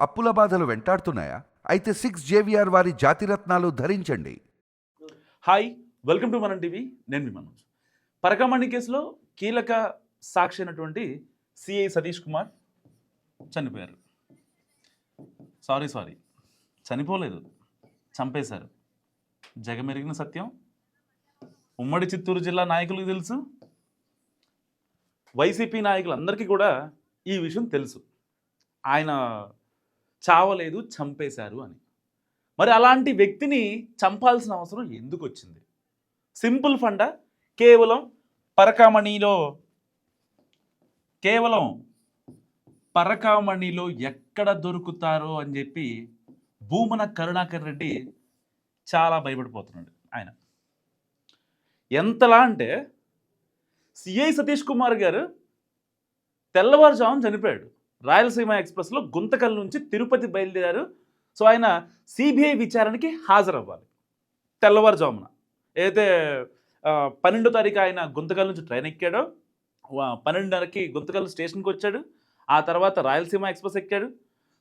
అప్పుల బాధలు వెంటాడుతున్నాయా? అయితే సిక్స్ జేవిఆర్ వారి జాతిరత్నాలు ధరించండి. Hi welcome to Manam TV నేను మీ మనోజ్. పరకమణి కేసులో కీలక సాక్షి అయినటువంటి సిఐ సతీష్ కుమార్ చనిపోయారు. సారీ సారీ చనిపోలేదు. చంపేశారు. జగమెరిగిన సత్యం. ఉమ్మడి చిత్తూరు జిల్లా నాయకులకు తెలుసు. వైసీపీ నాయకులందరికీ కూడా ఈ విషయం తెలుసు. ఆయన చావలేదు చంపేశారు అని. మరి అలాంటి వ్యక్తిని చంపాల్సిన అవసరం ఎందుకు వచ్చింది సింపుల్ ఫండ? కేవలం పరకామణిలో కేవలం పరకామణిలో ఎక్కడ దొరుకుతారో అని చెప్పి భూమన కరుణాకర్ రెడ్డి చాలా భయపడిపోతున్నాడు ఆయన. ఎంతలా అంటే సిఐ సతీష్ కుమార్ గారు తెల్లవారుజామున చనిపోయాడు. రాయలసీమ ఎక్స్ప్రెస్లో గుంతకల్ నుంచి తిరుపతి బయలుదేరారు. సో ఆయన సిబిఐ విచారణకి హాజరవ్వాలి. తెల్లవారుజామున. ఏదైతే పన్నెండో తారీఖు ఆయన గుంతకల్ నుంచి ట్రైన్ ఎక్కాడో వా- పన్నెండున్నరకి గుంతకల్ స్టేషన్కి వచ్చాడు. ఆ తర్వాత రాయలసీమ ఎక్స్ప్రెస్ ఎక్కాడు.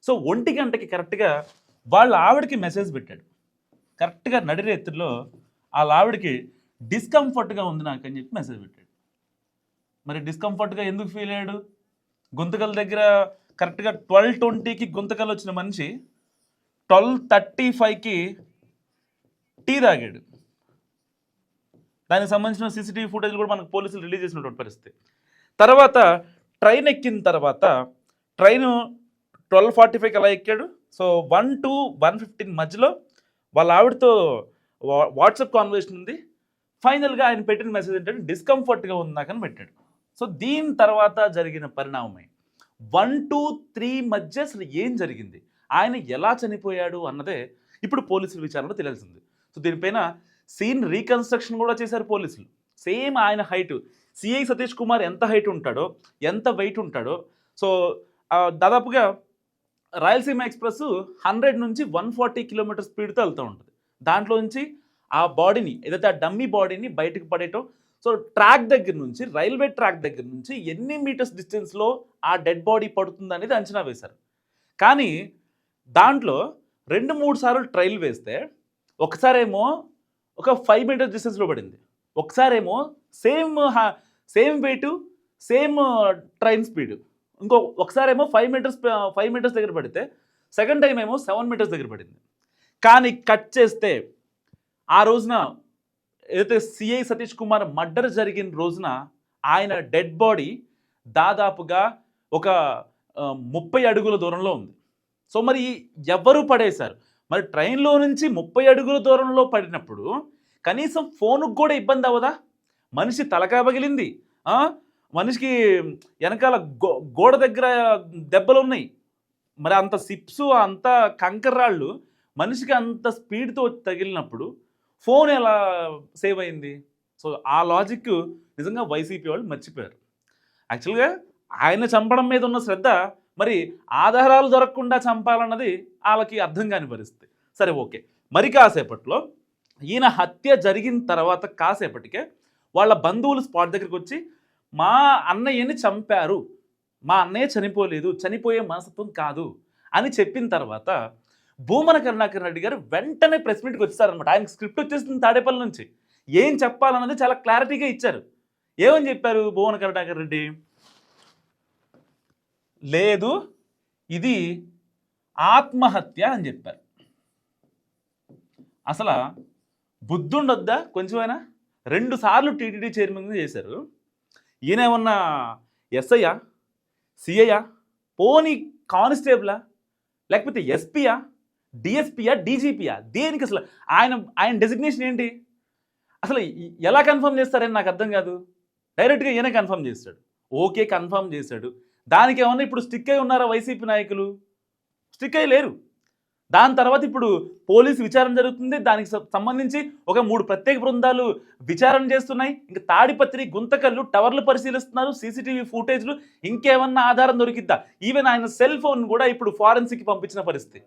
సో ఒంటి గంటకి కరెక్ట్గా వాళ్ళ ఆవిడకి మెసేజ్ పెట్టాడు. కరెక్ట్గా నడిరేత్తుల్లో వాళ్ళ ఆవిడకి డిస్కంఫర్ట్గా ఉంది నాకు అని చెప్పి మెసేజ్ పెట్టాడు. మరి డిస్కంఫర్ట్గా ఎందుకు ఫీల్ అయ్యాడు? గుంతకల్ దగ్గర కరెక్ట్గా ట్వెల్వ్ ట్వంటీకి గుంతకల్ వచ్చిన మనిషి ట్వెల్వ్ థర్టీ ఫైవ్కి టీ తాగాడు. దానికి సంబంధించిన సీసీటీవీ ఫుటేజ్ కూడా మనకు పోలీసులు రిలీజ్ చేసినటువంటి పరిస్థితి. తర్వాత ట్రైన్ ఎక్కిన తర్వాత ట్రైన్ ట్వెల్వ్ ఫార్టీ ఫైవ్కి అలా ఎక్కాడు. So one two one fifteen మధ్యలో వాళ్ళ ఆవిడతో వా- వాట్సాప్ కాన్వర్సేషన్ ఉంది. ఫైనల్గా ఆయన పెట్టిన మెసేజ్ ఏంటంటే డిస్కంఫర్ట్గా ఉంది నాకని పెట్టాడు. సో దీని తర్వాత జరిగిన పరిణామమే. వన్ టూ త్రీ మధ్య అసలు ఏం జరిగింది? ఆయన ఎలా చనిపోయాడు అన్నదే ఇప్పుడు పోలీసుల విచారణలో తెలియాల్సింది. సో దీనిపైన సీన్ రీకన్స్ట్రక్షన్ కూడా చేశారు పోలీసులు. సేమ్ ఆయన హైట్ సిఐ సతీష్ కుమార్ ఎంత హైట్ ఉంటాడో ఎంత వెయిట్ ఉంటాడో సో దాదాపుగా రాయలసీమ ఎక్స్ప్రెస్ హండ్రెడ్ నుంచి వన్ ఫార్టీ కిలోమీటర్ స్పీడ్తో వెళ్తూ ఉంటుంది. దాంట్లో నుంచి ఆ బాడీని ఏదైతే ఆ డమ్మీ బాడీని బయటకు పడేయటం సో ట్రాక్ దగ్గర నుంచి రైల్వే ట్రాక్ దగ్గర నుంచి ఎన్ని మీటర్స్ డిస్టెన్స్లో ఆ డెడ్ బాడీ పడుతుంది అనేది అంచనా వేశారు. కానీ దాంట్లో రెండు మూడు సార్లు ట్రైల్ వేస్తే ఒకసారేమో ఒక ఫైవ్ మీటర్స్ డిస్టెన్స్లో పడింది. ఒకసారేమో same same weight same train speed. ఇంకో ఒకసారేమో ఫైవ్ మీటర్స్ ఫైవ్ మీటర్స్ దగ్గర పడితే సెకండ్ టైం ఏమో సెవెన్ మీటర్స్ దగ్గర పడింది. కానీ కట్ చేస్తే ఆ రోజున ఏదైతే సిఐ సతీష్ కుమార్ మర్డర్ జరిగిన రోజున ఆయన డెడ్ బాడీ దాదాపుగా ఒక ముప్పై అడుగుల దూరంలో ఉంది. సో మరి ఎవరు పడేశారు? మరి ట్రైన్లో నుంచి ముప్పై అడుగుల దూరంలో పడినప్పుడు కనీసం ఫోన్కు కూడా ఇబ్బంది అవ్వదా? మనిషి తలకాయ పగిలింది మనిషికి వెనకాల గో గోడ దగ్గర దెబ్బలు ఉన్నాయి. మరి అంత సిప్స్ అంత కంకర రాళ్ళు మనిషికి అంత స్పీడ్తో తగిలినప్పుడు ఫోన్ ఎలా సేవ్ అయింది? సో ఆ లాజిక్ నిజంగా వైసీపీ వాళ్ళు మర్చిపోయారు. యాక్చువల్గా ఆయన చంపడం మీద ఉన్న శ్రద్ధ మరి ఆధారాలు దొరకకుండా చంపాలన్నది వాళ్ళకి అర్థం కాని పరిస్థితి. సరే ఓకే. మరి కాసేపట్లో ఈయన హత్య జరిగిన తర్వాత కాసేపటికే వాళ్ళ బంధువులు స్పాట్ దగ్గరికి వచ్చి మా అన్నయ్యని చంపారు. మా అన్నయ్య చనిపోలేదు. చనిపోయే మనస్తత్వం కాదు అని చెప్పిన తర్వాత భూమన కరుణాకర్ రెడ్డి గారు వెంటనే ప్రెస్ మీట్కి వచ్చేసారనమాట ఆయనకి స్క్రిప్ట్ వచ్చేస్తుంది తాడేపల్లి నుంచి. ఏం చెప్పాలన్నది చాలా క్లారిటీగా ఇచ్చారు. ఏమని చెప్పారు భువన కరుణాకర్ రెడ్డి? లేదు ఇది ఆత్మహత్య అని చెప్పారు. అసలు బుద్ధుండొద్దా కొంచెమైనా? రెండు సార్లు టీటీడీ చైర్మన్గా చేశారు. ఈయన ఏమన్నా ఎస్ఐయా సిఐయా పోనీ కానిస్టేబులా లేకపోతే ఎస్పీయా డిఎస్పీయా డీజీపీయా దేనికి అసలు? ఆయన ఆయన డెసిగ్నేషన్ ఏంటి? అసలు ఎలా కన్ఫర్మ్ చేస్తారని నాకు అర్థం కాదు. డైరెక్ట్గా ఈయన కన్ఫర్మ్ చేస్తాడు. ఓకే కన్ఫర్మ్ చేశాడు. దానికి ఏమన్నా ఇప్పుడు స్టిక్ అయి ఉన్నారా వైసీపీ నాయకులు? స్టిక్ అయి లేరు. దాని తర్వాత ఇప్పుడు పోలీసు విచారణ జరుగుతుంది. దానికి సంబంధించి ఒక మూడు ప్రత్యేక బృందాలు విచారణ చేస్తున్నాయి. ఇంకా తాడిపత్రి గుంతకల్లు టవర్లు పరిశీలిస్తున్నారు. సీసీటీవీ ఫుటేజ్లు ఇంకేమన్నా ఆధారం దొరికిద్దా? ఈవెన్ ఆయన సెల్ ఫోన్ కూడా ఇప్పుడు ఫారెన్సిక్ పంపించిన పరిస్థితి.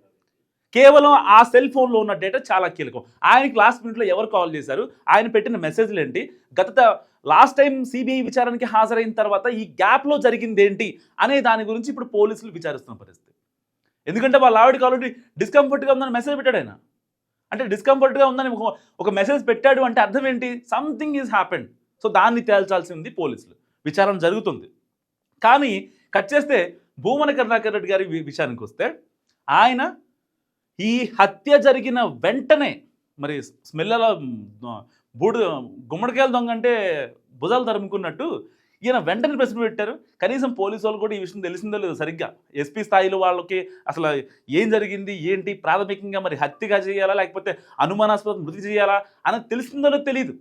కేవలం ఆ సెల్ ఫోన్లో ఉన్న డేటా చాలా కీలకం. ఆయనకి లాస్ట్ మినిట్లో ఎవరు కాల్ చేశారు? ఆయన పెట్టిన మెసేజ్లు ఏంటి? గత లాస్ట్ టైం సిబిఐ విచారణకి హాజరైన తర్వాత ఈ గ్యాప్లో జరిగింది ఏంటి? అనే దాని గురించి ఇప్పుడు పోలీసులు విచారిస్తున్న పరిస్థితి. ఎందుకంటే వాళ్ళ ఆవిడకి ఆల్రెడీ డిస్కంఫర్ట్గా ఉందని మెసేజ్ పెట్టాడు ఆయన. అంటే డిస్కంఫర్ట్గా ఉందని ఒక మెసేజ్ పెట్టాడు అంటే అర్థం ఏంటి? సంథింగ్ ఈజ్ హ్యాపెండ్ సో దాన్ని తేల్చాల్సి ఉంది పోలీసులు. విచారణ జరుగుతుంది. కానీ కట్ చేస్తే భూమన కరుణాకర్ రెడ్డి గారి విషయానికి వస్తే ఆయన ఈ హత్య జరిగిన వెంటనే మరి స్మెల్లలో బూడు గుమ్మడికాయల దొంగ అంటే భుజాలు తరుముకున్నట్టు ఈయన వెంటనే ప్రశ్న పెట్టారు. కనీసం పోలీసు వాళ్ళు కూడా ఈ విషయం తెలిసిందో లేదు సరిగ్గా. ఎస్పీ స్థాయిలో వాళ్ళకి అసలు ఏం జరిగింది ఏంటి ప్రాథమికంగా మరి హత్యగా చేయాలా లేకపోతే అనుమానాస్పద మృతి చేయాలా అని తెలిసిందో తెలియదు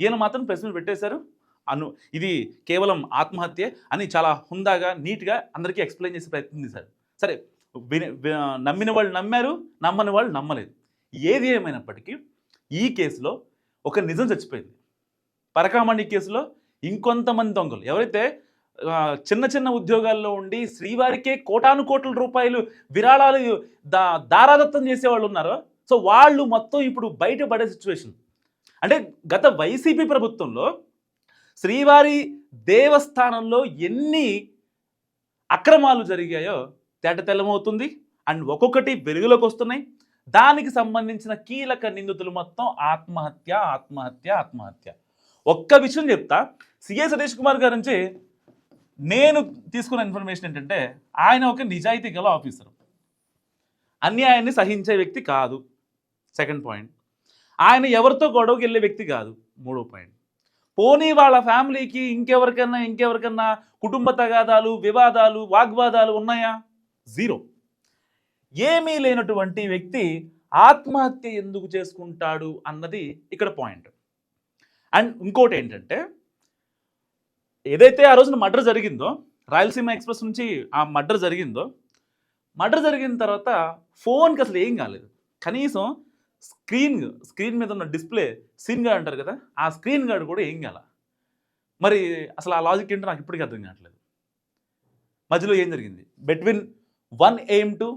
ఈయన మాత్రం ప్రశ్నలు పెట్టేశారు. అను ఇది కేవలం ఆత్మహత్య అని చాలా హుందాగా నీట్గా అందరికీ ఎక్స్ప్లెయిన్ చేసే ప్రయత్నం చేశారు. సరే నమ్మిన వాళ్ళు నమ్మారు నమ్మని వాళ్ళు నమ్మలేదు. ఏది ఏమైనప్పటికీ ఈ కేసులో ఒక నిజం చచ్చిపోయింది. పరకామణి కేసులో ఇంకొంతమంది దొంగలు. ఎవరైతే చిన్న చిన్న ఉద్యోగాల్లో ఉండి శ్రీవారికే కోటాను కోట్ల రూపాయలు విరాళాలు దా దారాదత్తం చేసేవాళ్ళు ఉన్నారో సో వాళ్ళు మొత్తం ఇప్పుడు బయటపడే సిచ్యువేషన్. అంటే గత వైసీపీ ప్రభుత్వంలో శ్రీవారి దేవస్థానంలో ఎన్ని అక్రమాలు జరిగాయో తెల్లమవుతుంది అండ్ ఒక్కొక్కటి వెలుగులోకి వస్తున్నాయి దానికి సంబంధించిన కీలక నిందితులు మొత్తం ఆత్మహత్య ఆత్మహత్య ఆత్మహత్య. ఒక్క విషయం చెప్తా. సిఏ సతీష్ కుమార్ గారి నుంచి నేను తీసుకున్న ఇన్ఫర్మేషన్ ఏంటంటే ఆయన ఒక నిజాయితీ గల ఆఫీసర్. అన్యాయాన్ని సహించే వ్యక్తి కాదు. Second point. ఆయన ఎవరితో గొడవకి వెళ్ళే వ్యక్తి కాదు. మూడో పాయింట్. పోనీ వాళ్ళ ఫ్యామిలీకి ఇంకెవరికన్నా ఇంకెవరికన్నా కుటుంబ తగాదాలు వివాదాలు వాగ్వాదాలు ఉన్నాయా? జీరో. ఏమీ లేనటువంటి వ్యక్తి ఆత్మహత్య ఎందుకు చేసుకుంటాడు అన్నది ఇక్కడ పాయింట్. అండ్ ఇంకోటి ఏంటంటే ఏదైతే ఆ రోజున మర్డర్ జరిగిందో రాయలసీమ ఎక్స్ప్రెస్ నుంచి ఆ మర్డర్ జరిగిందో మర్డర్ జరిగిన తర్వాత ఫోన్కి అసలు ఏం కాలేదు. కనీసం స్క్రీన్ స్క్రీన్ మీద ఉన్న డిస్ప్లే సీన్ గార్డ్ అంటారు కదా ఆ స్క్రీన్ గార్డ్ కూడా ఏం కాల. మరి అసలు ఆ లాజిక్ ఏంటో నాకు ఇప్పటికీ అర్థం కావట్లేదు. మధ్యలో ఏం జరిగింది? Between one AM to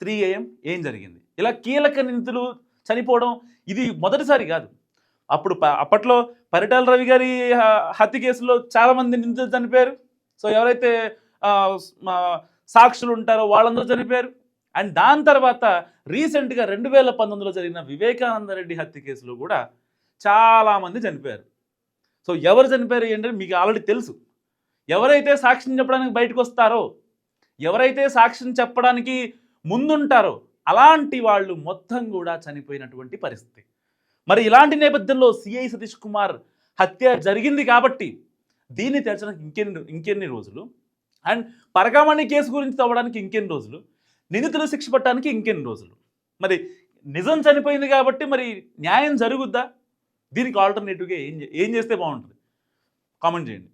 three AM ఏం జరిగింది? ఇలా కీలక నిందితులు చనిపోవడం ఇది మొదటిసారి కాదు. అప్పుడు అప్పట్లో పరిటాల రవి గారి హత్య కేసులో చాలామంది నిందితులు చనిపోయారు. సో ఎవరైతే మా సాక్షులు ఉంటారో వాళ్ళందరూ చనిపోయారు. అండ్ దాని తర్వాత రీసెంట్గా రెండు వేల పంతొమ్మిదిలో జరిగిన వివేకానంద రెడ్డి హత్య కేసులో కూడా చాలామంది చనిపోయారు. సో ఎవరు చనిపోయారు ఏంటంటే మీకు ఆల్రెడీ తెలుసు. ఎవరైతే సాక్ష్యం చెప్పడానికి బయటకు వస్తారో ఎవరైతే సాక్ష్యం చెప్పడానికి ముందుంటారో అలాంటి వాళ్ళు మొత్తం కూడా చనిపోయినటువంటి పరిస్థితి. మరి ఇలాంటి నేపథ్యంలో సిఐ సతీష్ కుమార్ హత్య జరిగింది కాబట్టి దీన్ని తెరచడానికి ఇంకెన్ని ఇంకెన్ని రోజులు? అండ్ పరకామణి కేసు గురించి తవ్వడానికి ఇంకెన్ని రోజులు? నిందితులు శిక్ష పట్టడానికి ఇంకెన్ని రోజులు? మరి నిజం చనిపోయింది కాబట్టి మరి న్యాయం జరుగుద్దా? దీనికి ఆల్టర్నేటివ్గా ఏం ఏం చేస్తే బాగుంటుంది? కామెంట్ చేయండి.